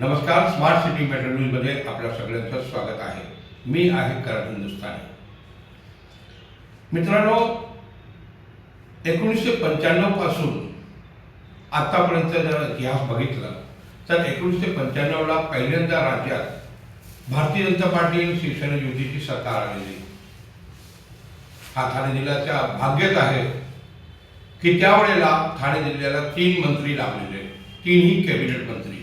नमस्कार smart city metro न्यूजमध्ये आपल्या सगळ्यांचं स्वागत आहे. मी आहे करण हिंदुस्थानी. मित्रांनो एकोणीसशे पंच्याण्णवपासून आतापर्यंत जर इतिहास बघितला तर एकोणीसशे पंच्याण्णवला पहिल्यांदा राज्यात भारतीय जनता पार्टी आणि शिवसेना युतीची सरकार आलेली. हा ठाणे जिल्ह्याच्या भाग्यच आहे की त्यावेळेला ठाणे जिल्ह्याला तीन मंत्री लाभलेले तीनही कॅबिनेट मंत्री.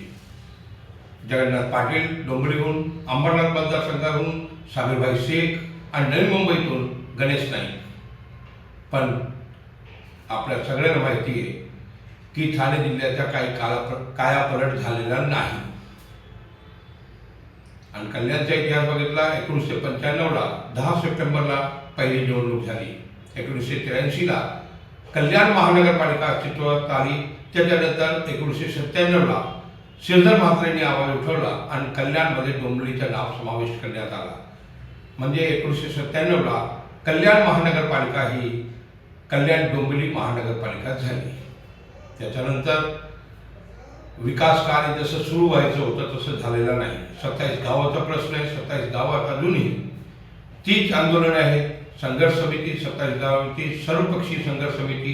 जगन्नाथ पाटील डोंगरीहून अंबरनाथ मतदारसंघाहून सामीरभाई शेख आणि नवी मुंबईतून गणेश नाईक. पण आपल्या सगळ्यांना माहिती आहे की ठाणे जिल्ह्याचा काही काला कायापलट झालेला नाही. आणि कल्याणचा इतिहास बघितला एकोणीसशे पंच्याण्णवला दहा सप्टेंबरला पहिली निवडणूक झाली. एकोणीसशे त्र्याऐंशीला कल्याण महानगरपालिका अस्तित्वात आली. त्याच्यानंतर एकोणीसशे सत्त्याण्णवला श्रीधर म्हात्रेंनी आवाज उठवला आणि कल्याणमध्ये डोंबरीचं नाव समाविष्ट करण्यात आला. म्हणजे एकोणीसशे सत्त्याण्णवला कल्याण महानगरपालिका ही कल्याण डोंबिवली महानगरपालिका झाली. त्याच्यानंतर विकास कार्य जसं सुरू व्हायचं होतं तसं झालेलं नाही. सत्तावीस गावाचा प्रश्न आहे सत्तावीस गावात अजूनही तीच आंदोलनं आहेत संघर्ष समिती सत्तावीस गावांची सर्वपक्षीय संघर्ष समिती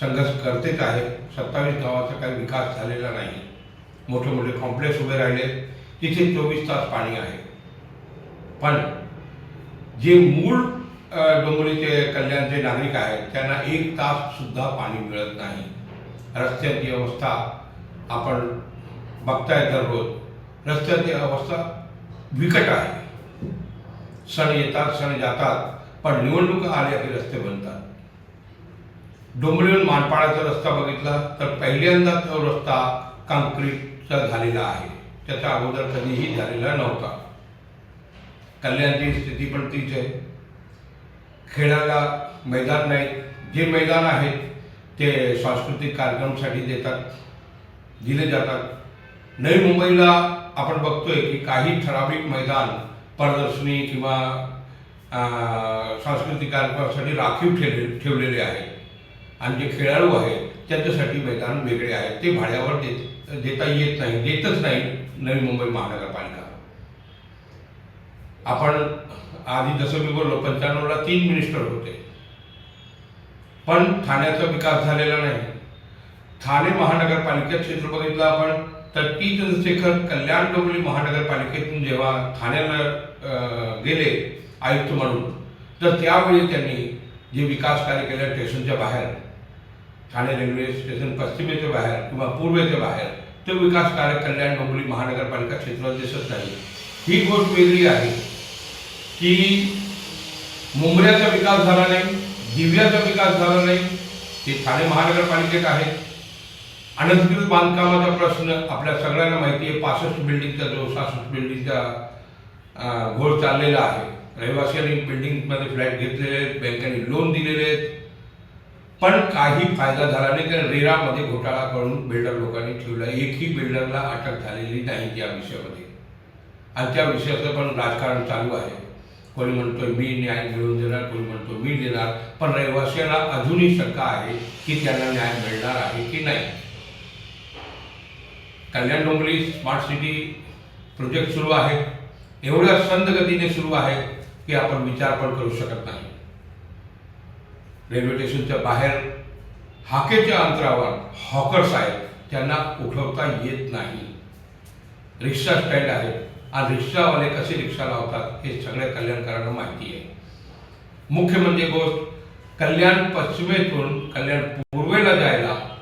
संघर्ष करतेच आहे सत्तावीस गावाचा काही विकास झालेला नाही. मोठे मोठे कॉम्प्लेक्स उभे राहिले. तिथे चोवीस तास पाणी आहे. पण जे मूळ डोंगरीचे कल्याणचे नागरिक आहेत त्यांना एक तास सुद्धा पाणी मिळत नाही. रस्त्याची अवस्था आपण बघताय दररोज. रस्त्याची अवस्था बिकट आहे. सण येतात सण जातात पण निवडणूक आल्या की रस्ते बनतात. डोंबरीहून मानपाडाचा रस्ता बघितला तर पहिल्यांदा तो रस्ता चा झालेला आहे. त्याचा अगोदर कधीही झालेला नव्हता. कल्याणची स्थिती पण तीच आहे. खेळायला मैदान नाही. जे मैदान आहेत ते सांस्कृतिक कार्यक्रमसाठी देतात दिले जातात. नवी मुंबईला आपण बघतोय की काही ठराविक मैदान प्रदर्शनी किंवा सांस्कृतिक कार्यक्रमासाठी राखीव ठेवले ठेवलेले आहेत. आणि जे खेळाडू आहेत त्यांच्यासाठी मैदान वेगळे आहेत. ते भाड्यावर देत देता येत नाही देतच नाही नवी मुंबई महानगरपालिका. आपण आधी जसं मी बोललो पंच्याण्णवला तीन मिनिस्टर होते. पण ठाण्याचा विकास झालेला नाही. ठाणे महानगरपालिकेत क्षेत्र बघितलं आपण तर टी चंद्रशेखर कल्याण डोंबिवली महानगरपालिकेतून जेव्हा ठाण्याला गेले आयुक्त म्हणून तर त्यावेळी त्यांनी जे विकास कार्य केलं स्टेशनच्या बाहेर ठाणे रेल्वे स्टेशन पश्चिमेच्या बाहेर किंवा पूर्वेच्या बाहेर ते विकास कार्य कल्याण डोंबिवली महानगरपालिका क्षेत्रात दिसत नाही. ही गोष्ट वेगळी आहे की मुंबऱ्याचा विकास झाला नाही दिव्याचा विकास झाला नाही ते ठाणे महानगरपालिकेत आहे. अनधिकृत बांधकामाचा प्रश्न आपल्या सगळ्यांना माहिती आहे पासष्ट बिल्डिंगचा जो सासष्ट बिल्डिंगचा घोळ चाललेला आहे. रहिवाशांनी बिल्डिंगमध्ये फ्लॅट घेतलेले आहेत बँकांनी लोन दिलेले आहेत. पण काही फायदा झाला नाही कारण रेरामध्ये घोटाळा करून बिल्डर लोकांनी ठेवला. एकही बिल्डरला अटक झालेली नाही त्या विषयामध्ये. आणि त्या विषयाचं पण राजकारण चालू आहे. कोणी म्हणतोय मी न्याय मिळवून देणार कोणी म्हणतो मी देणार पण रहिवाशांना अजूनही शंका आहे की त्यांना न्याय मिळणार आहे की नाही. Kalyan Dombivli smart city project सुरू आहे. एवढ्या संत गतीने सुरू आहे की आपण विचार पण करू शकत नाही. रेल्वे स्टेशनच्या बाहेर हाकेच्या अंतरावर हॉकर्स आहेत त्यांना उठवता येत नाही. रिक्षा स्टँड आहे. आणि रिक्षावाले कसे रिक्षा लावतात हे सगळ्या कल्याणकारांना माहिती आहे. मुख्य म्हणजे गोष्ट कल्याण पश्चिमेतून कल्याण पूर्वेला जायला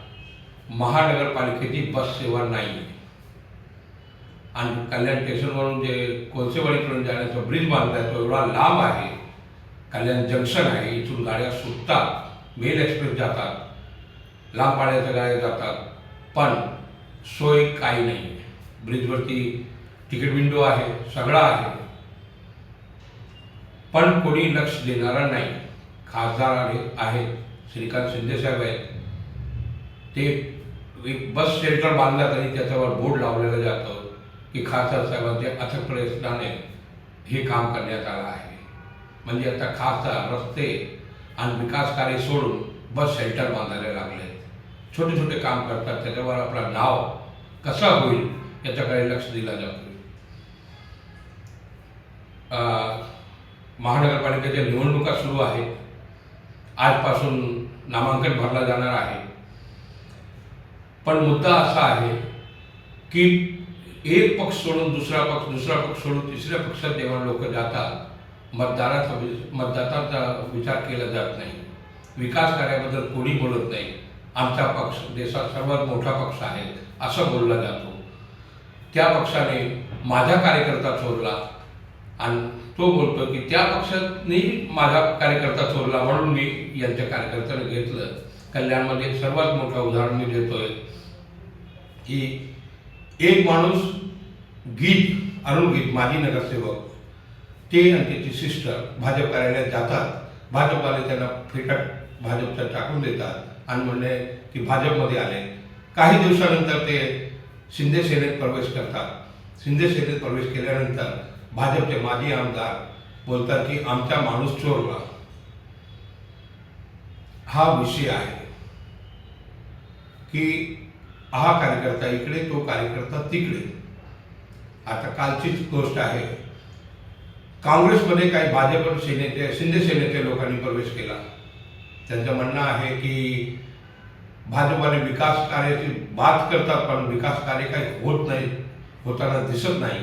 महानगरपालिकेची बस सेवा नाही. आहे आणि कल्याण स्टेशनवरून जे कोळसेवाडीकडून जाण्याचा ब्रिज बांधला तो एवढा लांब आहे. कल्याण जंक्शन आहे इथून गाड्या सुटतात मेल एक्सप्रेस जातात लांब पाड्याच्या गाड्या जातात पण सोय काही नाही. आहे ब्रिजवरती तिकीट विंडो आहे सगळं आहे. पण कोणी लक्ष देणारा नाही. खासदार आहेत श्रीकांत शिंदेसाहेब आहेत. ते एक बस शेल्टर बांधला तरी त्याच्यावर बोर्ड लावलेलं जातं की खासदार साहेबांचे अथक प्रयत्नाने हे काम करण्यात आलं आहे. म्हणजे आता खासदार रस्ते आणि विकास कार्य सोडून बस शेल्टर बांधायला लागले. आहेत छोटे छोटे काम करतात त्याच्यावर आपला नाव कसा होईल याच्याकडे लक्ष दिला जातो महानगरपालिकेच्या निवडणुका सुरू आहेत. आजपासून नामांकन भरला जाणार आहे. पण मुद्दा असा आहे की एक पक्ष सोडून दुसरा पक्ष दुसरा पक्ष सोडून तिसऱ्या पक्षात जेव्हा लोक जातात मतदाराचा मतदाताचा विचार केला जात नाही. विकास कार्याबद्दल कोणी बोलत नाही. आमचा पक्ष देशात सर्वात मोठा पक्ष आहे असं बोलला जातो. त्या पक्षाने माझा कार्यकर्ता चोरला आणि तो बोलतो की त्या पक्षाने माझा कार्यकर्ता चोरला म्हणून मी यांच्या कार्यकर्त्याने घेतलं. कल्याणमध्ये सर्वात मोठं उदाहरण मी देतोय की एक माणूस गीत अरुण गीत माजी नगरसेवक ते आणि त्याची सिस्टर भाजप कार्यालयात जातात. भाजपवाले त्यांना फेकट भाजपचा टाकून देतात. आणि म्हणले की भाजपमध्ये आले. काही दिवसानंतर ते शिंदे सेनेत प्रवेश करतात. शिंदे सेनेत प्रवेश केल्यानंतर भाजपचे माजी आमदार बोलतात की आमचा माणूस चोरला हा विषय आहे की हा कार्यकर्ता इकडे तो कार्यकर्ता तिकडे. आता कालचीच गोष्ट आहे. काँग्रेसमध्ये काही भाजप सेनेचे शिंदे सेनेच्या लोकांनी प्रवेश केला. त्यांचं म्हणणं आहे की भाजपाने विकास कार्याची बात करतात पण विकास कार्य काही होत नाही होताना दिसत नाही.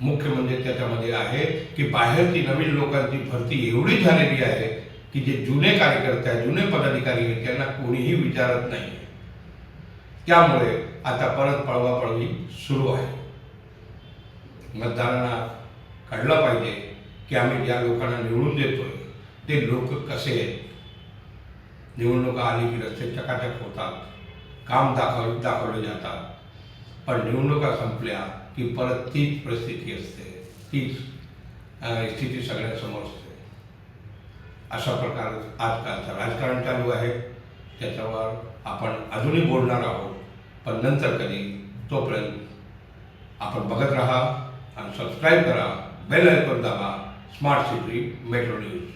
मुख्य म्हणजे त्याच्यामध्ये आहे की बाहेरची नवीन लोकांची भरती एवढी झालेली आहे की जे जुने कार्यकर्ते आहेत जुने पदाधिकारी आहेत त्यांना कोणीही विचारत नाही. त्यामुळे आता परत पळवापळवी सुरू आहे. मतदारांना कळलं पाहिजे की आम्ही ज्या लोकांना निवडून देतोय ते लोक कसे आहेत? निवडणुका आली की रस्ते चकाचक होतात काम दाखव दाखवले जातात. पण निवडणुका संपल्या की परत तीच परिस्थिती असते. तीच स्थिती सगळ्यांसमोर असते. अशा प्रकार आजकालचं राजकारण चालू आहे. त्याच्यावर आपण अजूनही बोलणार आहोत पण नंतर कधी तोपर्यंत आपण बघत राहा आणि सबस्क्राईब करा. बेल आयकॉन दाबा स्मार्ट सिटी मेट्रो न्यूज